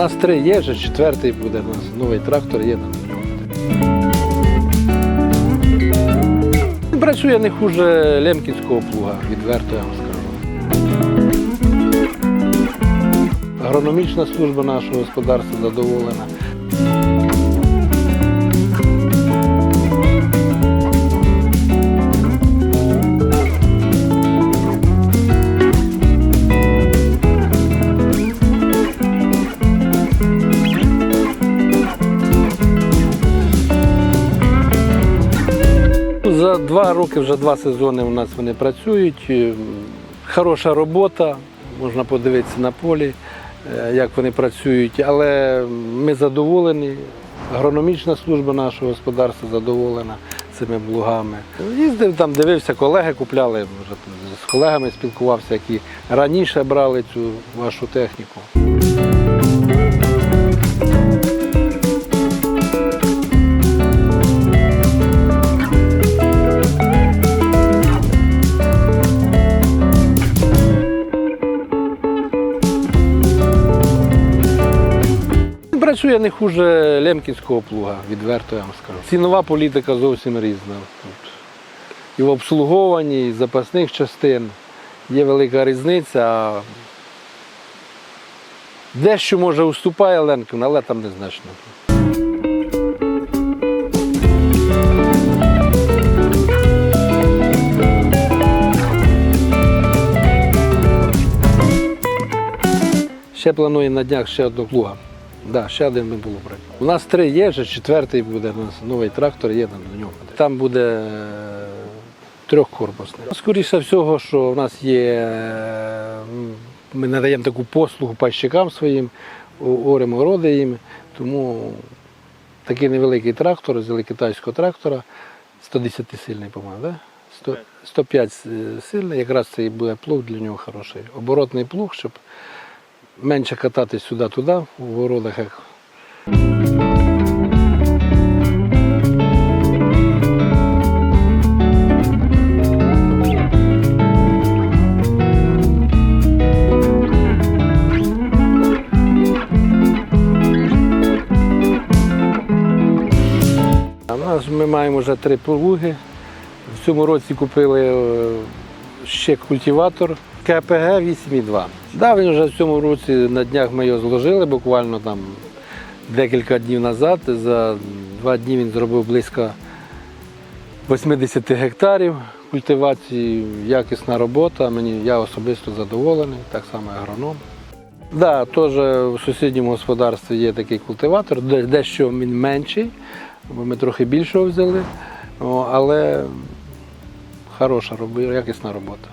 нас три є, вже четвертий буде. У нас новий трактор є на ньому. Працює не хуже Лемкінського плуга, відверто я вам скажу. Агрономічна служба нашого господарства задоволена. За два роки, вже два сезони у нас вони працюють. Е, Хороша робота, можна подивитися на полі, е, як вони працюють, але ми задоволені. Агрономічна служба нашого господарства задоволена цими блугами. Їздив там, дивився, колеги купляли, вже з колегами спілкувався, які раніше брали цю вашу техніку. Працює не хуже Лемкінського плуга, відверто я вам скажу. Цінова політика зовсім різна. Тут. І в обслуговуванні, і запасних частин є велика різниця. Дещо може уступає Ленкін, але там незначно. Ще планує на днях ще одного плуга. Да, ще один би було брати. У нас три є, вже четвертий буде. У нас новий трактор є на ньому. Там буде е, трьохкорпусний. Скоріше всього, що в нас є. е, Ми надаємо таку послугу пащикам своїм, оремо роди їм. Тому такий невеликий трактор, взяли китайського трактора, 110-сильний, по-моєму, да? 100, 105 сильний, якраз це і буде плуг для нього хороший. Оборотний плуг, щоб менше кататись сюди-туди, у городах. Ми маємо вже три плуги. В цьому році купили е, ще культиватор КПГ 8,2. Да, він вже в цьому році на днях ми його зложили, буквально там декілька днів назад. За два дні він зробив близько 80 гектарів культивації, якісна робота. Мені, я особисто задоволений, так само агроном. Да, теж в сусідньому господарстві є такий культиватор, дещо він менший, бо ми трохи більшого взяли, але хороша якісна робота.